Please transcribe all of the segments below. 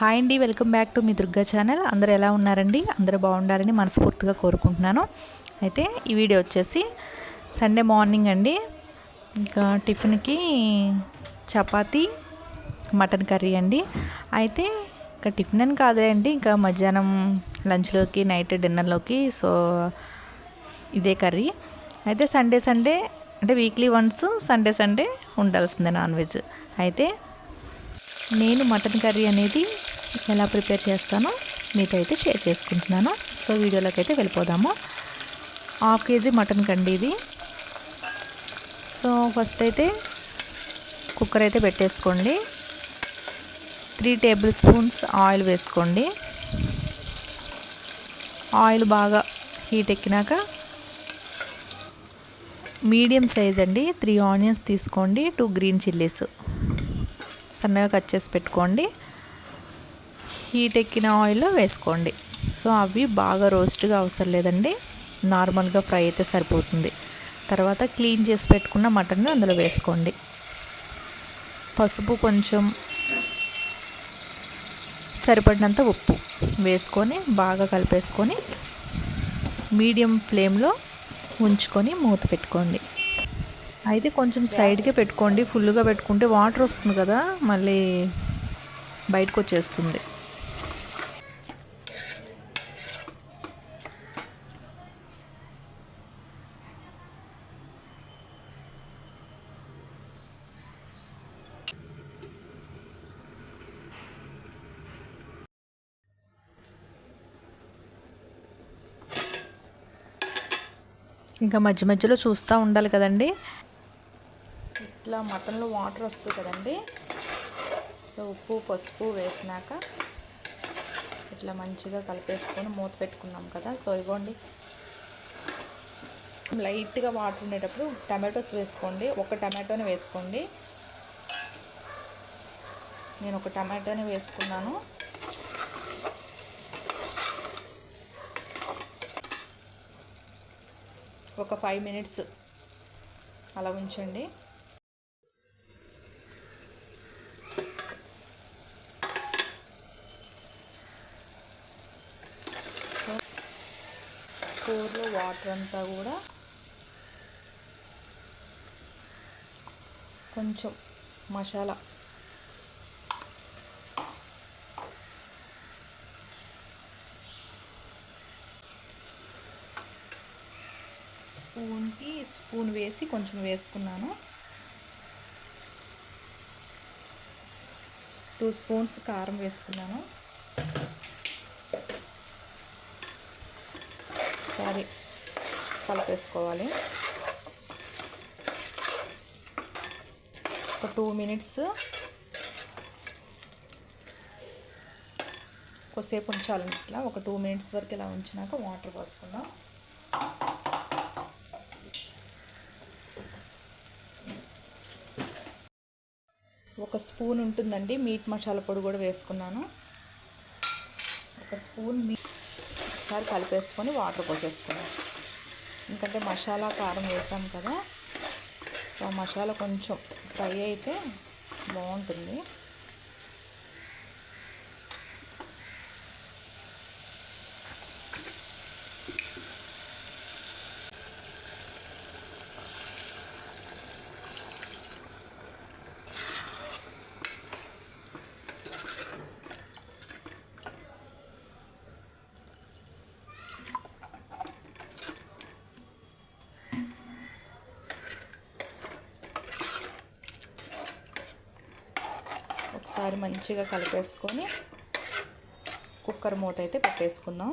Hi అండి welcome back to మీ Durga channel. అందరూ ఎలా ఉన్నారండి? అందరూ బాగుండాలని మనస్ఫూర్తిగా కోరుకుంటున్నాను. అయితే ఈ వీడియో వచ్చేసి సండే మార్నింగ్ అండి. ఇంకా టిఫిన్కి చపాతీ మటన్ కర్రీ అండి. అయితే ఇంకా టిఫిన్ అని కాదే అండి ఇంకా మధ్యాహ్నం లంచ్లోకి నైట్ డిన్నర్లోకి సో ఇదే కర్రీ. అయితే సండే సండే అంటే వీక్లీ వన్స్ సండే సండే ఉండాల్సిందే నాన్ వెజ్. అయితే నేను మటన్ కర్రీ అనేది ఎలా ప్రిపేర్ చేస్తానో మీతో అయితే షేర్ చేసుకుంటున్నాను. సో వీడియోలోకి అయితే వెళ్ళిపోదాము. హాఫ్ కేజీ మటన్ కండి ఇది. సో ఫస్ట్ అయితే కుక్కర్ అయితే పెట్టేసుకోండి. త్రీ టేబుల్ స్పూన్స్ ఆయిల్ వేసుకోండి. ఆయిల్ బాగా హీట్ ఎక్కినాక మీడియం సైజ్ అండి. త్రీ ఆనియన్స్ తీసుకోండి. Two green chillies. సన్నగా కట్ చేసి పెట్టుకోండి. హీట్ ఎక్కిన ఆయిల్లో వేసుకోండి. సో అవి బాగా రోస్ట్గా అవసరం లేదండి. నార్మల్గా ఫ్రై అయితే సరిపోతుంది. తర్వాత క్లీన్ చేసి పెట్టుకున్న మటన్ అందులో వేసుకోండి. పసుపు కొంచెం సరిపడినంత ఉప్పు వేసుకొని బాగా కలిపేసుకొని మీడియం ఫ్లేమ్లో ఉంచుకొని మూత పెట్టుకోండి. అయితే కొంచెం సైడ్కే పెట్టుకోండి. ఫుల్గా పెట్టుకుంటే వాటర్ వస్తుంది కదా మళ్ళీ బయటకు వచ్చేస్తుంది. ఇంకా మధ్య మధ్యలో చూస్తూ ఉండాలి కదండి. ఇట్లా మటన్లో వాటర్ వస్తుంది కదండి. ఉప్పు పసుపు వేసినాక ఇట్లా మంచిగా కలిపేసుకొని మూత పెట్టుకున్నాం కదా. సో ఇవ్వండి లైట్గా వాటర్ ఉండేటప్పుడు టమాటోస్ వేసుకోండి. ఒక టమాటోని వేసుకోండి. నేను ఒక టమాటోని వేసుకున్నాను. ఒక ఫైవ్ మినిట్స్ అలా ఉంచండి. కూరలో వాటర్ అంతా కూడా కొంచెం మసాలా స్పూన్కి స్పూన్ వేసి కొంచెం వేసుకున్నాను. టూ స్పూన్స్ కారం వేసుకున్నాను. సారీ కలిపేసుకోవాలి. ఒక టూ మినిట్స్ కొద్దిసేపు ఉంచాలి. ఇట్లా ఒక టూ మినిట్స్ వరకు ఇలా ఉంచినాక వాటర్ పోసుకుందాం. ఒక స్పూన్ ఉంటుందండి మీట్ మసాలా పొడి కూడా వేసుకున్నాను. ఒక స్పూన్ మీ ఒకసారి కలిపేసుకొని వాటర్ పోసేసుకున్నాను. ఎందుకంటే మసాలా కారం వేసాం కదా సో మసాలా కొంచెం ఫ్రై అయితే బాగుంటుంది. ఒకసారి మంచిగా కలిపేసుకొని కుక్కర్ మూత అయితే పెట్టేసుకుందాం.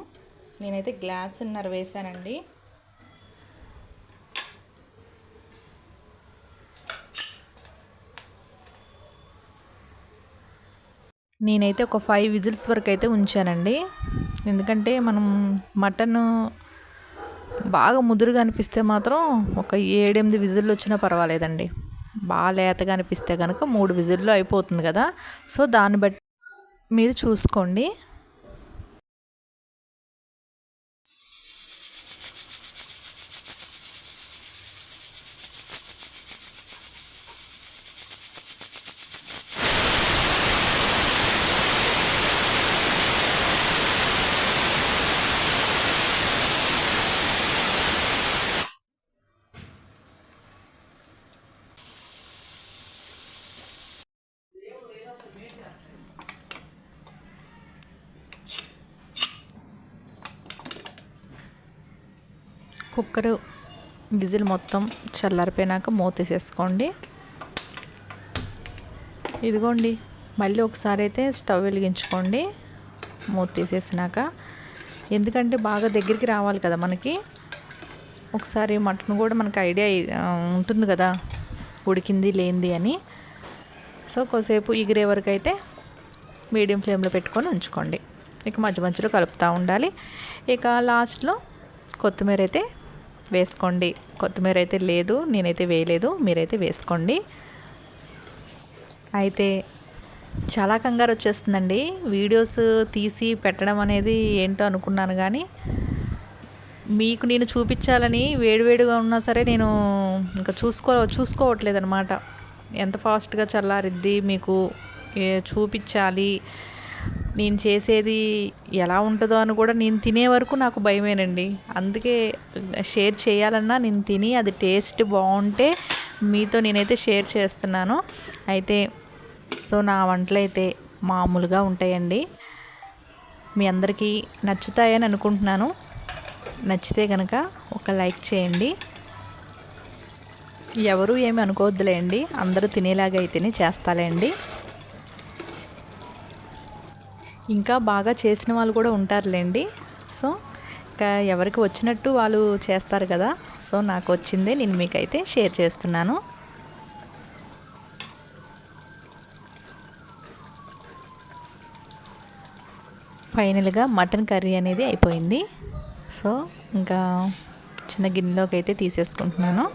నేనైతే గ్లాస్ ఉన్నర వేసానండి. నేనైతే ఒక ఫైవ్ విజిల్స్ వరకు అయితే ఉంచానండి. ఎందుకంటే మనం మటన్ బాగా ముదురుగా అనిపిస్తే మాత్రం ఒక ఏడెనిమిది విజిల్లు వచ్చినా పర్వాలేదండి. బాగా లేతగా అనిపిస్తే కనుక మూడు విజిల్లో అయిపోతుంది కదా. సో దాన్ని బట్టి మీరు చూసుకోండి. కుక్కర్ విజిల్ మొత్తం చల్లారిపోయినాక మూతేసేసుకోండి. ఇదిగోండి మళ్ళీ ఒకసారి అయితే స్టవ్ వెలిగించుకోండి మూత తీసేసినాక ఎందుకంటే బాగా దగ్గరికి రావాలి కదా మనకి. ఒకసారి మటన్ కూడా మనకు ఐడియా ఉంటుంది కదా ఉడికింది లేనిది అని. సో కొద్దిసేపు ఎగిరే వరకు అయితే మీడియం ఫ్లేమ్లో పెట్టుకొని ఉంచుకోండి. ఇక మధ్య మధ్యలో కలుపుతూ ఉండాలి. ఇక లాస్ట్లో కొత్తిమీర అయితే వేసుకోండి. కొత్తిమీర అయితే లేదు నేనైతే వేయలేదు మీరైతే వేసుకోండి. అయితే చాలా కంగారు వచ్చేస్తుందండి. వీడియోస్ తీసి పెట్టడం అనేది ఏంటో అనుకున్నాను కానీ మీకు నేను చూపించాలని వేడివేడిగా ఉన్నా సరే నేను ఇంకా చూసుకో చూసుకోవట్లేదు అనమాట ఎంత ఫాస్ట్గా చల్లారిద్ది మీకు చూపించాలి నేను చేసేది ఎలా ఉంటుందో అని కూడా నేను తినే వరకు నాకు భయమేనండి. అందుకే షేర్ చేయాలన్నా నేను తిని అది టేస్ట్ బాగుంటే మీతో నేనైతే షేర్ చేస్తున్నాను. అయితే సో నా వంటలు అయితే మామూలుగా ఉంటాయండి. మీ అందరికీ నచ్చుతాయని అనుకుంటున్నాను. నచ్చితే కనుక ఒక లైక్ చేయండి. ఎవరు ఏమి అనుకోవద్దులేండి. అందరూ తినేలాగా అయితేనే చేస్తాలేండి. ఇంకా బాగా చేసిన వాళ్ళు కూడా ఉంటారులేండి. సో ఇంకా ఎవరికి వచ్చినట్టు వాళ్ళు చేస్తారు కదా. సో నాకు వచ్చిందే నేను మీకైతే షేర్ చేస్తున్నాను. ఫైనల్గా మటన్ కర్రీ అనేది అయిపోయింది. సో ఇంకా చిన్న గిన్నెలోకి అయితే తీసేసుకుంటున్నాను.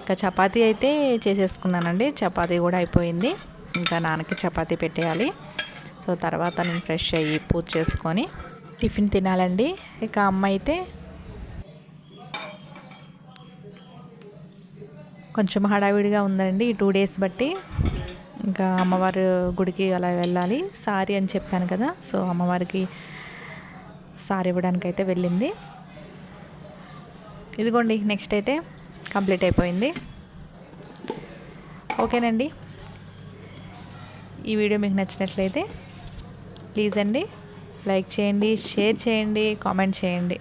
ఇంకా చపాతీ అయితే చేసేసుకున్నానండి. చపాతీ కూడా అయిపోయింది. ఇంకా నాన్నకి చపాతీ పెట్టేయాలి. సో తర్వాత నేను ఫ్రెష్ అయ్యి పూజ చేసుకొని టిఫిన్ తినాలండి. ఇక అమ్మ అయితే కొంచెం హడావిడిగా ఉందండి ఈ టూ డేస్ బట్టి. ఇంకా అమ్మవారి గుడికి అలా వెళ్ళాలి. సారీ అని చెప్పాను కదా సో అమ్మవారికి సారీ ఇవ్వడానికి అయితే వెళ్ళింది. ఇదిగోండి నెక్స్ట్ అయితే కంప్లీట్ అయిపోయింది. ఓకేనండి. ఈ వీడియో మీకు నచ్చినట్లయితే ప్లీజ్ అండి. లైక్ చేయండి షేర్ చేయండి కామెంట్ చేయండి.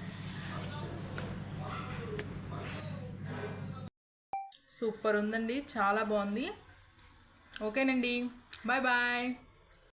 సూపర్ ఉందండి చాలా బాగుంది. ఓకేనండి బాయ్ బాయ్.